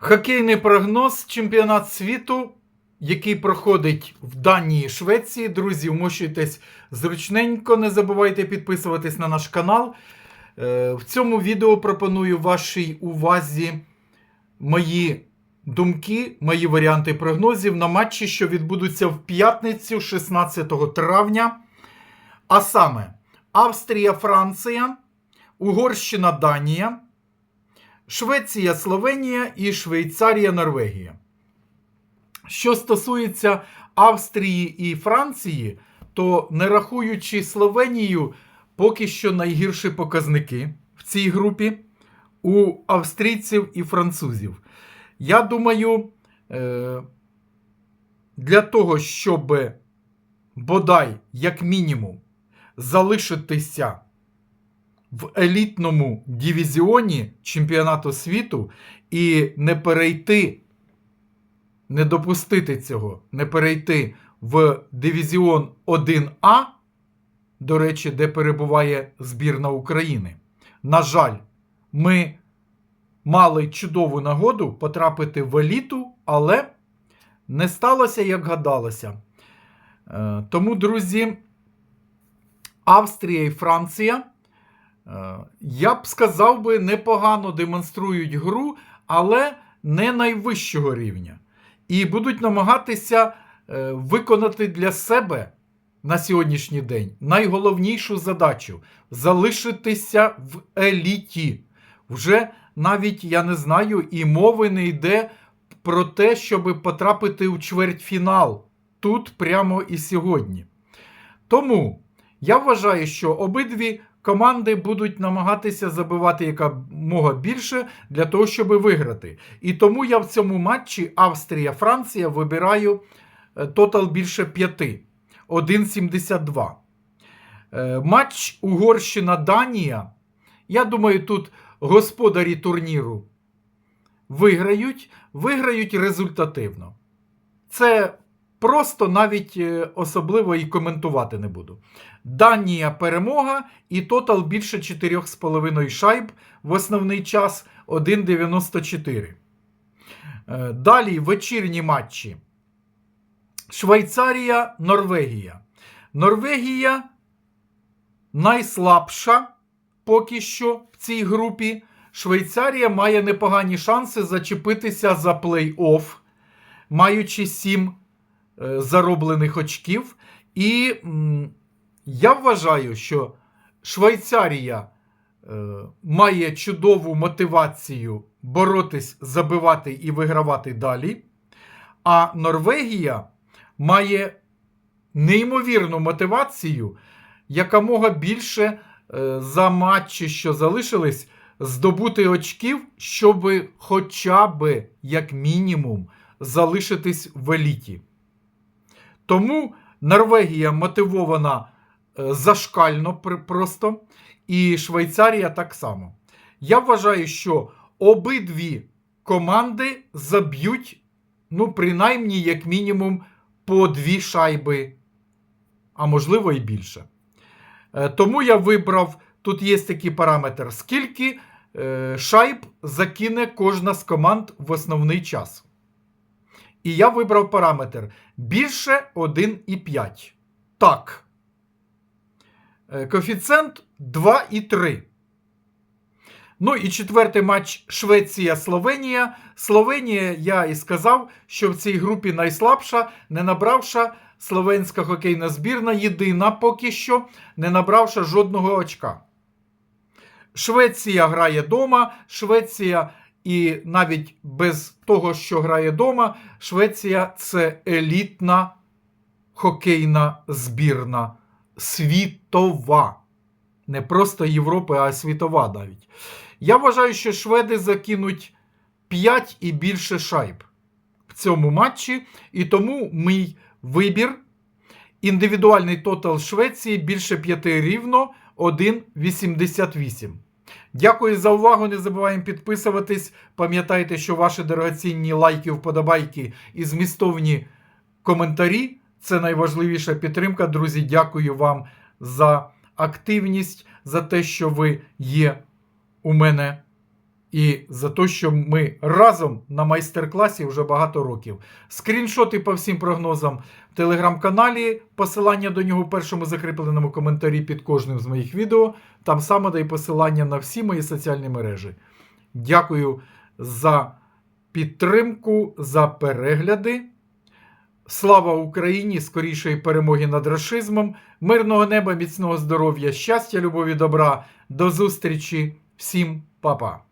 Хокейний прогноз чемпіонат світу, який проходить в Данії Швеції. Друзі, вмощуйтесь зручненько, не забувайте підписуватись на наш канал. Е, В цьому відео пропоную вашій увазі мої думки, мої варіанти прогнозів на матчі, що відбудуться в п'ятницю 16 травня. А саме Австрія, Франція, Угорщина, Данія. Швеція, Словенія і Швейцарія, Норвегія. Що стосується Австрії і Франції, то не рахуючи Словенію, поки що найгірші показники в цій групі у австрійців і французів. Я думаю, е, для того, щоб бодай, як мінімум, залишитися в елітному дивізіоні чемпіонату світу і не перейти, не допустити цього, не перейти в дивізіон 1А, до речі, де перебуває збірна України. На жаль, ми мали чудову нагоду потрапити в еліту, але не сталося, як гадалося. Е, Тому, друзі, Австрія і Франція. Е, Я б сказав би, непогано демонструють гру, але не найвищого рівня. І будуть намагатися е, виконати для себе на сьогоднішній день найголовнішу задачу залишитися в еліті. Вже навіть я не знаю, і мови не йде про те, щоб потрапити у чвертьфінал тут прямо і сьогодні. Тому я вважаю, що обидві команди будуть намагатися забивати якомога більше для того, щоб виграти. І тому я в цьому матчі Австрія-Франція вибираю е, тотал більше 5. 1,72. Е, Матч Угорщина-Данія. Я думаю, тут господарі турніру виграють, виграють результативно. Це просто навіть е, особливо і коментувати не буду. Данія перемога і тотал більше 4,5 шайб в основний час 1,94. Е, Далі вечірні матчі. Швейцарія, Норвегія. Норвегія найслабша поки що в цій групі. Швейцарія має непогані шанси зачепитися за плей-офф, маючи 7 е, зароблених очків. І я вважаю, що Швейцарія е, має чудову мотивацію боротись, забивати і вигравати далі. А Норвегія має неймовірну мотивацію якомога більше е, за матчі, що залишились, здобути очків, щоб хоча б, як мінімум, залишитись в еліті. Тому Норвегія мотивована е, зашкально просто, і Швейцарія так само. Я вважаю, що обидві команди заб'ють, ну, принаймні, як мінімум, по дві шайби, а можливо і більше. Е, Тому я вибрав, тут є такий параметр, скільки е, шайб закине кожна з команд в основний час. І я вибрав параметр більше 1,5. Так. Е, Коефіцієнт 2,3. Ну і четвертий матч Швеція-Словенія. Словенія, я і сказав, що в цій групі найслабша, не набравша словенська хокейна збірна, єдина поки що, не набравши жодного очка. Швеція грає дома. Швеція, і навіть без того, що грає дома, Швеція це елітна хокейна збірна. Світова. Не просто Європи, а світова навіть. Я вважаю, що шведи закинуть 5 і більше шайб в цьому матчі. І тому мій вибір. Індивідуальний тотал Швеції більше 5 рівно 1,88. Дякую за увагу. Не забуваємо підписуватись. Пам'ятайте, що ваші дорогоцінні лайки, вподобайки і змістовні коментарі це найважливіша підтримка. Друзі, дякую вам за активність, за те, що ви є у мене і за те, що ми разом на майстер-класі вже багато років. Скріншоти по всім прогнозам в телеграм-каналі, посилання до нього в першому закріпленому коментарі під кожним з моїх відео. Там саме дає посилання на всі мої соціальні мережі. Дякую за підтримку, за перегляди. Слава Україні! Скорішої перемоги над рашизмом, мирного неба, міцного здоров'я, щастя, любові, добра. До зустрічі! Всім па-па!